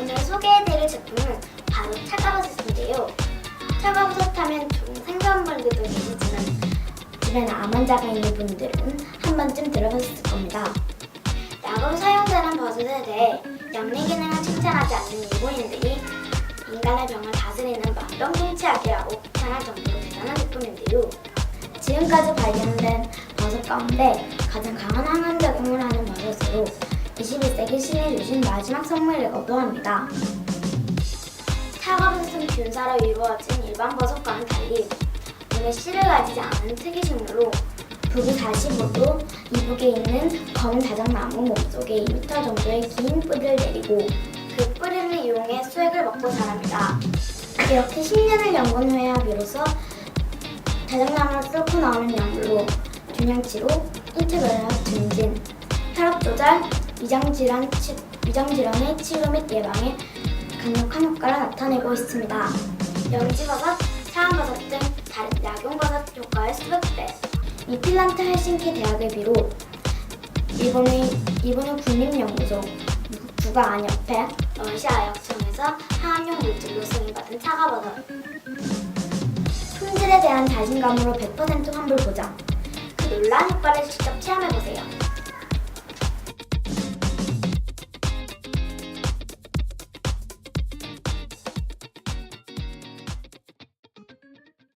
오늘 소개해드릴 제품은 바로 차가버섯인데요. 차가버섯 하면 좀 생소한 분들도 계시지만 주변에 암 환자가 있는 분들은 한 번쯤 들어보셨을 겁니다. 약으로 사용되는 버섯에 대해 영리 기능을 칭찬하지 않는 일본인들이 인간의 병을 다스리는 만병통치약이라고 비판할 정도로 대단한 제품인데요. 지금까지 발견된 버섯 가운데 가장 강한 항암 작용을 하는 버섯으로 21세기 신이 주신 마지막 선물이라고도 합니다. 차가버섯은 균사로 이루어진 일반 버섯과는 달리 몸에 씨를 가지지 않은 특이 식물로 북위 45도 이북에 있는 검은 다장나무 몸속에 2m 정도의 긴 뿌리를 내리고 그 뿌리를 이용해 수액을 먹고 자랍니다. 이렇게 10년을 연구한 후에야 비로소 다장나무를 뚫고 나오는 약물로 균형치료, 인체결합 증진, 혈압 조절, 위장질환, 치, 위장질환의 치료 및 예방에 강력한 효과를 나타내고 있습니다. 영지버섯, 차원버섯 등 다른 약용버섯 효과의 수백 배. 이 핀란드 헬싱키 대학을 비롯 일본의 일본의 국립연구소, 미국 국가안협회, 러시아 약청에서 항암용 물질로 승인받은 차가버섯. 품질에 대한 자신감으로 100% 환불 보장. 그 놀라운 효과를 직접 체험해보세요.